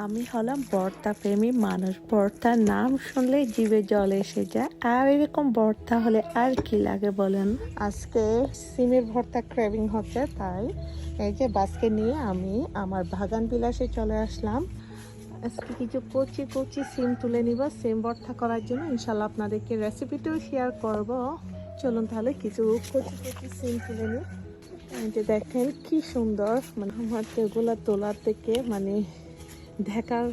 আমি হলাম বর্তা প্রেমী মানুষ। বর্তার নাম শুনলে জিভে জল এসে যায়। আর এরকম বর্তা হলে আর কি লাগে বলেন? আজকে সিমের ভর্তা ক্রেভিং হচ্ছে, তাই এই যে বাসকে নিয়ে আমি আমার বাগান বিলাসে চলে আসলাম। আজকে কিছু কচি কচি সিম তুলে নিব। সিম ভর্তা করার জন্য ইনশাল্লাহ আপনাদেরকে রেসিপিটাও শেয়ার করব। চলুন তাহলে কিছু কচি কচি সিম তুলে নিই। দেখেন কি সুন্দর। মানে আমার তো এগুলো তোলার থেকে মানে দেখার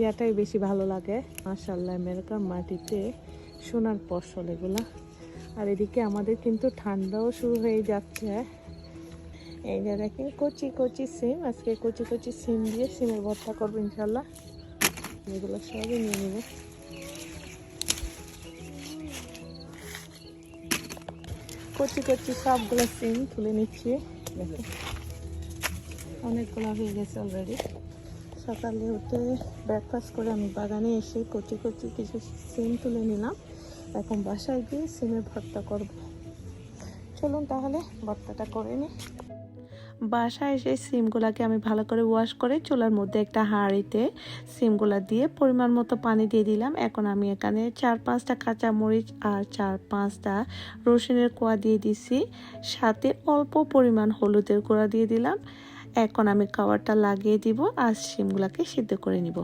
ইয়াটাই বেশি ভালো লাগে। মাশাল্লাহ আমেরিকার মাটিতে সোনার ফসল এগুলা। আর এদিকে আমাদের কিন্তু ঠান্ডাও শুরু হয়ে যাচ্ছে। এই যে দেখেন, কচি কচি সিম। আজকে কচি কচি সিম দিয়ে সিমের ভর্তা করব ইনশাল্লাহ এগুলো সবই নিয়ে নেব। কচি কচি সবগুলো সিম তুলে নিচ্ছি। অনেকগুলো হয়ে গেছে অলরেডি সকালে উঠে ব্রেকফাস্ট করে আমি বাগানে এসে কচি কচি কিছু সিম তুলে নিলাম। এখন বাসায় গিয়ে সিমের ভর্তা করব। চলুন তাহলে, ভর্তাটা করে নিই বাসায় এসে সিমগুলাকে আমি ভালো করে ওয়াশ করে চুলার মধ্যে একটা হাঁড়িতে সিমগুলা দিয়ে পরিমাণ মতো পানি দিয়ে দিলাম। এখন আমি এখানে চার পাঁচটা কাঁচামরিচ আর চার পাঁচটা রসুনের কোয়া দিয়ে দিছি। সাথে অল্প পরিমাণ হলুদের গুঁড়া দিয়ে দিলাম। এখন আমি খাবারটা লাগিয়ে দিব আর সিমগুলাকে সিদ্ধ করে নিব।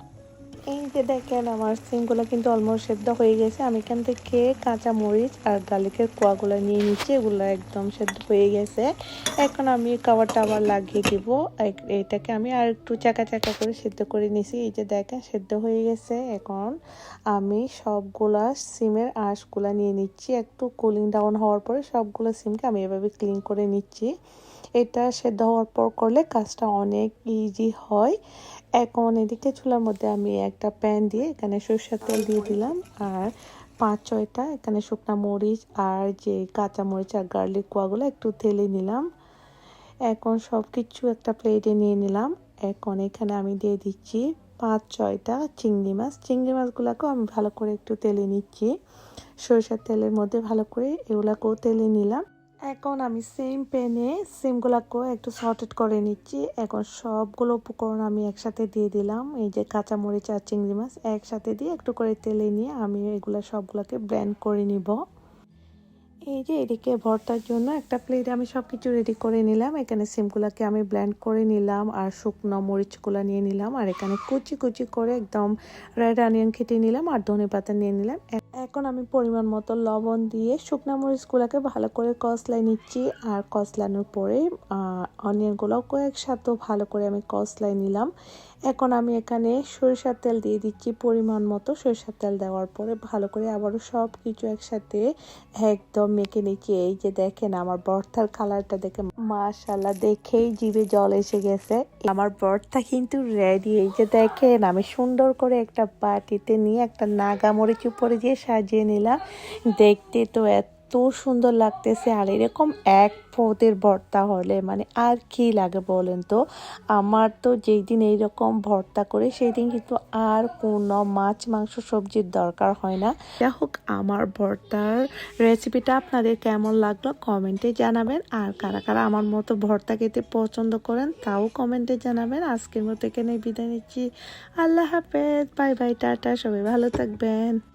এই যে দেখেন, আমার সিমগুলো কিন্তু অলমোস্ট সেদ্ধ হয়ে গেছে। আমি এখান থেকে কাঁচা মরিচ আর গার্লিকের কোয়াগুলো নিয়ে নিচ্ছি। এগুলো একদম সেদ্ধ হয়ে গেছে। এখন আমি খাবারটা আবার লাগিয়ে দিব। এটাকে আমি আর একটু চাকা চাকা করে সেদ্ধ করে নিছি। এই যে দেখেন, সেদ্ধ হয়ে গেছে। এখন আমি সবগুলা সিমের আঁশগুলা নিয়ে নিচ্ছি। একটু কুলিং ডাউন হওয়ার পরে সবগুলো সিমকে আমি এভাবে ক্লিন করে নিচ্ছি। এটা সেদ্ধ হওয়ার পর করলে কাজটা অনেক ইজি হয়। এখন এদিকে চুলার মধ্যে আমি একটা প্যান দিয়ে এখানে সরষের তেল দিয়ে দিলাম। আর পাঁচ ছয়টা এখানে শুকনা মরিচ আর যে কাঁচা মরিচ আর গার্লিক কোয়াগুলো একটু তেলে নিলাম। এখন সব কিছু একটা প্লেটে নিয়ে নিলাম। এখন এখানে আমি দিয়ে দিচ্ছি পাঁচ ছয়টা চিংড়ি মাছ। চিংড়ি মাছগুলোকেও আমি ভালো করে একটু তেলে নিচ্ছি। সরষের তেলের মধ্যে ভালো করে এগুলাকেও তেলে নিলাম। এখন আমি সেম প্যানে সিমগুলোকেও একটু সর্টেড করে নিচ্ছি। এখন সবগুলো উপকরণ আমি একসাথে দিয়ে দিলাম। এই যে কাঁচামরিচ আর চিংড়ি মাছ একসাথে দিয়ে একটু করে তেলে নিয়ে আমি এগুলো সবগুলোকে ব্র্যান্ড করে নিব। এই যে এদিকে ভর্তার জন্য একটা প্লেটে আমি সব কিছু রেডি করে নিলাম। এখানে সিমগুলোকে আমি ব্ল্যান্ড করে নিলাম আর শুকনো মরিচগুলো নিয়ে নিলাম আর এখানে কুচি কুচি করে একদম রেড অনিয়ন কেটে নিলাম আর ধনে পাতা নিয়ে নিলাম। এখন আমি পরিমাণ মতো লবণ দিয়ে শুকনো মরিচগুলোকে ভালো করে কষলাই নিচ্ছি আর কষলানোর পরে অনিয়নগুলোও একসাথে ভালো করে আমি কষলাই নিলাম। এখন আমি এখানে সরিষার তেল দিয়ে দিচ্ছি পরিমাণ মতো সরিষার তেল দেওয়ার পরে ভালো করে আবারও সব কিছু একসাথে একদম মেখে নিচ্ছি। এই যে দেখেন আমার ভর্তার কালারটা দেখে মাশাল্লাহ দেখেই জিভে জল এসে গেছে। আমার ভর্তা কিন্তু রেডি এই যে দেখেন আমি সুন্দর করে একটা বাটিতে নিয়ে একটা নাগা মরিচ উপরে দিয়ে সাজিয়ে নিলাম। দেখতে তো এত সুন্দর লাগতেছে। আর এরকম এক পদের ভর্তা হলে মানে আর কি লাগে বলেন তো? আমার তো যেই দিন এইরকম ভর্তা করে সেই দিন কিন্তু আর কোনো মাছ, মাংস, সবজির দরকার হয় না। যা হোক, আমার ভর্তার রেসিপিটা আপনাদের কেমন লাগল কমেন্টে জানাবেন। আর কারা কারা আমার মতো ভর্তা খেতে পছন্দ করেন তাও কমেন্টে জানাবেন। আজকের মতো এখানে বিদায় নিচ্ছি। আল্লাহ হাফেজ। Bye bye, tata. সবাই ভালো থাকবেন।